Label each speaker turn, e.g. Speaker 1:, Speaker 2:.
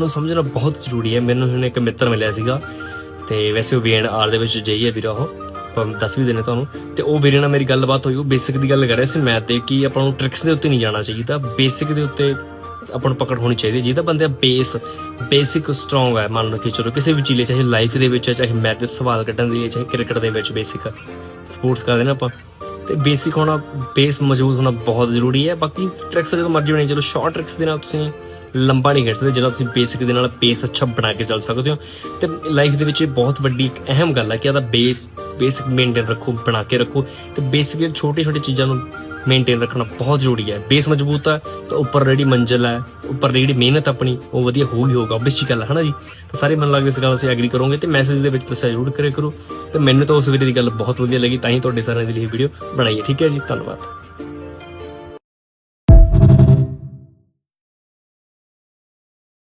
Speaker 1: ਨੂੰ ਸਮਝਣਾ ਬਹੁਤ ਜ਼ਰੂਰੀ ਹੈ। ਮੈਨੂੰ ਹੁਣ ਇੱਕ ਮਿੱਤਰ ਮਿਲਿਆ ਸੀਗਾ ਤੇ ਵੈਸੇ ਉਹ ਵੀਐਨ ਆਰ ਦੇ ਵਿੱਚ ਜਈ ਹੈ ਵੀਰਾ ਉਹ। ਪਰ ਦੱਸ ਵੀ ਦੇਣੇ ਤੁਹਾਨੂੰ। ਤੇ ਉਹ ਵੀਰੇ ਨਾਲ ਮੇਰੀ ਗੱਲਬਾਤ ਹੋਈ। ਉਹ ਬੇਸਿਕ ਦੀ ਗੱਲ ਕਰ ਰਿਹਾ ਸੀ ਮੈਥ ਦੇ ਕਿ ਆਪਾਂ ਨੂੰ ਟ੍ਰਿਕਸ ਦੇ ਉੱਤੇ ਨਹੀਂ ਜਾਣਾ ਚਾਹੀਦਾ। ਬੇਸਿਕ ਦੇ ਉੱਤੇ ਆਪਾਂ ਨੂੰ ਪਕੜ ਹੋਣੀ ਚਾਹੀਦੀ ਜਿਹਦਾ ਬੰਦੇ ਬੇਸ ਬੇਸਿਕ ਸਟਰੋਂਗ ਹੈ। ਮੰਨ ਲਓ ਕਿ ਚਲੋ ਕਿਸੇ ਵੀ ਚੀਜ਼ ਚਾਹੇ ਲਾਈਫ ਦੇ ਵਿੱਚ, ਚਾਹੇ ਮੈਥ ਦੇ ਸਵਾਲ ਕੱਢਣ ਦੀ ਚਾਹੇ ਕ੍ਰਿਕਟ ਦੇ ਵਿੱਚ ਬੇਸਿਕ ਸਪੋਰਟਸ ਕਰਦੇ ਨਾ ਆਪਾਂ। ਤੇ ਬੇਸਿਕ ਹੋਣਾ ਬੇਸ ਮਜ਼ਬੂਤ ਹੋਣਾ ਬਹੁਤ ਜ਼ਰੂਰੀ ਹੈ। ਬਾਕੀ ਟ੍ਰਿਕਸ ਜਦੋਂ ਮਰਜ਼ੀ ਬਣੇ ਚਲੋ ਸ਼ਾਰਟ ਟ੍ਰਿਕਸ ਦੇ ਨਾਲ ਤੁਸੀਂ ਲੰਬਾ ਨਹੀਂ ਖੇਡ ਸਕਦੇ ਜਿਹੜਾ ਤੁਸੀਂ ਬੇਸਿਕ ਦੇ ਨਾਲ ਬੇਸ ਅੱਛਾ ਬਣਾ ਕੇ ਚੱਲ ਸਕਦੇ ਹੋ। ਤੇ ਲਾਈਫ ਦੇ ਵਿੱਚ ਇਹ ਬਹੁਤ ਵੱਡੀ ਇੱਕ ਅਹਿਮ ਗੱਲ ਹੈ ਕਿ ਇਹਦਾ ਬੇਸ ਬੇਸਿਕ ਮੇਨਟੇਨ ਰੱਖੋ, ਬਣਾ ਕੇ ਰੱਖੋ। ਤੇ ਬੇਸਿਕ ਛੋਟੀ ਛੋਟੀ ਚੀਜ਼ਾਂ ਨੂੰ ਮੇਨਟੇਨ ਰੱਖਣਾ ਬਹੁਤ ਜ਼ਰੂਰੀ ਹੈ ਬੇਸ ਮਜ਼ਬੂਤ ਹੈ ਤਾਂ ਉੱਪਰ ਜਿਹੜੀ ਮੰਜ਼ਿਲ ਹੈ ਉੱਪਰ ਦੀ ਜਿਹੜੀ ਮਿਹਨਤ ਆਪਣੀ, ਉਹ ਵਧੀਆ ਹੋਊਗੀ, ਹੋਊਗਾ obvious ਜੀ ਗੱਲ ਹੈ ਹਨਾ ਜੀ? ਤਾਂ ਸਾਰੇ ਮਨ ਲੱਗਦੇ ਇਸ ਗੱਲ ਅਸੀਂ ਐਗਰੀ ਕਰੋਗੇ ਤੇ ਮੈਸੇਜ ਦੇ ਵਿੱਚ ਦੱਸਿਆ ਜ਼ਰੂਰ ਕਰੇ ਕਰੋ। ਤੇ ਮੈਨੂੰ ਤਾਂ ਉਸ ਵੀਰੇ ਦੀ ਗੱਲ ਬਹੁਤ ਵਧੀਆ ਲੱਗੀ, ਤਾਂ ਹੀ ਤੁਹਾਡੇ ਸਾਰਿਆਂ ਦੇ ਲਈ ਵੀਡੀਓ ਬਣਾਈ ਹੈ ਠੀਕ ਹੈ ਜੀ, ਧੰਨਵਾਦ।